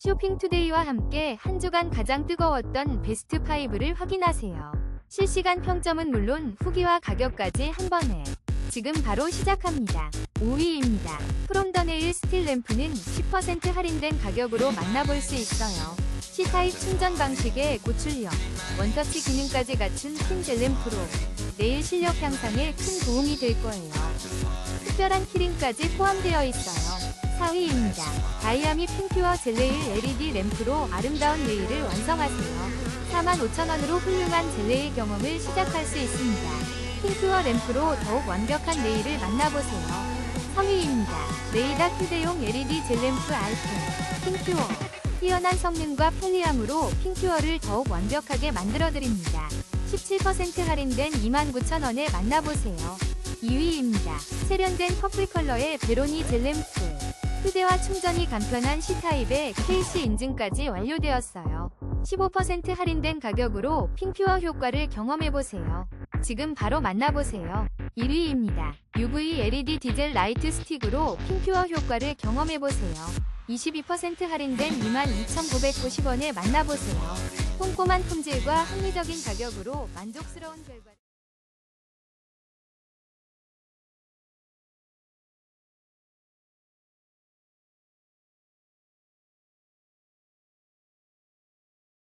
쇼핑투데이와 함께 한 주간 가장 뜨거웠던 베스트 5를 확인하세요. 실시간 평점은 물론 후기와 가격까지 한 번에 지금 바로 시작합니다. 5위입니다. 프롬더 네일 스틸 램프는 10% 할인된 가격으로 만나볼 수 있어요. C타입 충전 방식의 고출력, 원터치 기능까지 갖춘 핀젤 램프로 네일 실력 향상에 큰 도움이 될 거예요. 특별한 키링까지 포함되어 있어요. 4위입니다. 다이아미 핑퓨어 젤네일 LED 램프로 아름다운 네일을 완성하세요. 45,000원으로 훌륭한 젤네일 경험을 시작할 수 있습니다. 핑퓨어 램프로 더욱 완벽한 네일을 만나보세요. 3위입니다. 레이다 휴대용 LED 젤램프 아이템 핑퓨어 뛰어난 성능과 편리함으로 핑퓨어를 더욱 완벽하게 만들어드립니다. 17% 할인된 29,000원에 만나보세요. 2위입니다. 세련된 퍼플 컬러의 베로니 젤램프 휴대와 충전이 간편한 C타입의 KC 인증까지 완료되었어요. 15% 할인된 가격으로 핑퓨어 효과를 경험해보세요. 지금 바로 만나보세요. 1위입니다. UV LED 디젤 라이트 스틱으로 핑퓨어 효과를 경험해보세요. 22% 할인된 22,990원에 만나보세요. 꼼꼼한 품질과 합리적인 가격으로 만족스러운 결과